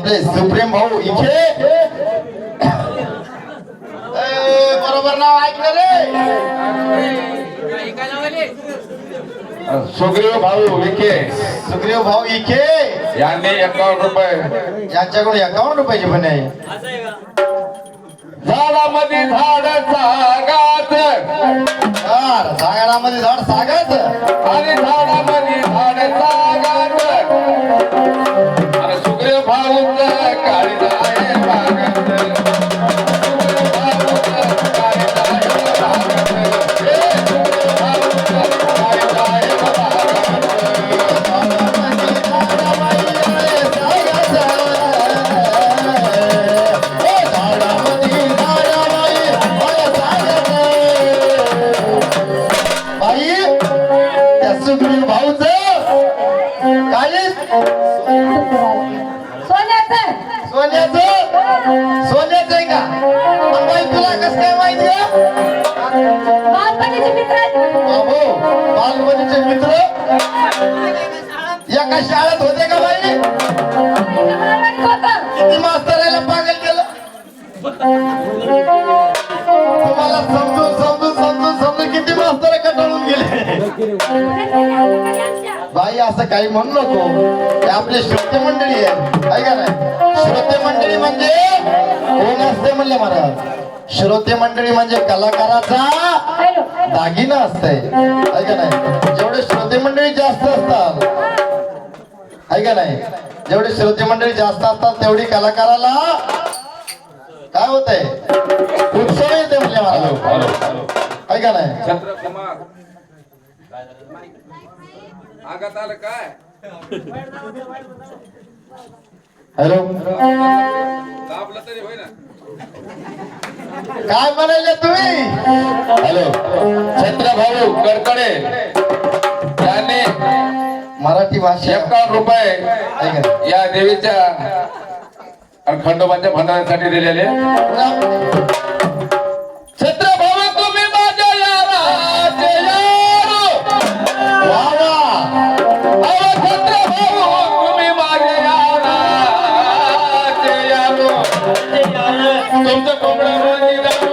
आपले सुप्रीम भाऊ इथे? बरोबर नाव ऐकलं रे. सुग्रीव भाऊ विखे सुग्रीव भाऊ इखे यांनी एकावन्न रुपये. यांच्याकडून एकावन्न रुपयाची पण आहे. झाडामध्ये झाड झाड झाडामध्ये झाड सागाच सुग्रीव भाऊच. काळीच सोन्याचं. सोन्याचं. सोन्याचं आहे का? बाई तुला कसं काय माहिती बालपणीचे मित्र. बाबू बालपणीचे मित्र? एका शाळेत होते का बाई. किती मास्तराला पागल केलं? तुम्हाला किती मास्तर कटाळून गेले. बाई असं काही म्हणू नको. हे आपले श्रोते मंडळी आहे. आहे का नाही? श्रोते मंडळी म्हणजे कोण असते म्हणले महाराज? श्रोते मंडळी म्हणजे कलाकाराचा दागिना असतंय. आहे का नाही? जेवढे श्रोते मंडळी जास्त असतात. आहे का नाही? जेवढे श्रोते मंडळी जास्त असतात तेवढी कलाकाराला काय होतंय? उत्सव येते म्हणजे मला आहे का नाही चंद्रकुमार. आगात आलं काय? हॅलो. दाबलं तरी होय ना काय म्हणाले तुम्ही? हॅलो. छत्रभाऊ कडकडे यांनी मराठी भाषा एकावन्न रुपये? या देवीच्या खंडोबाच्या भंडाऱ्यासाठी दिलेले. சொந்த கோபுரம்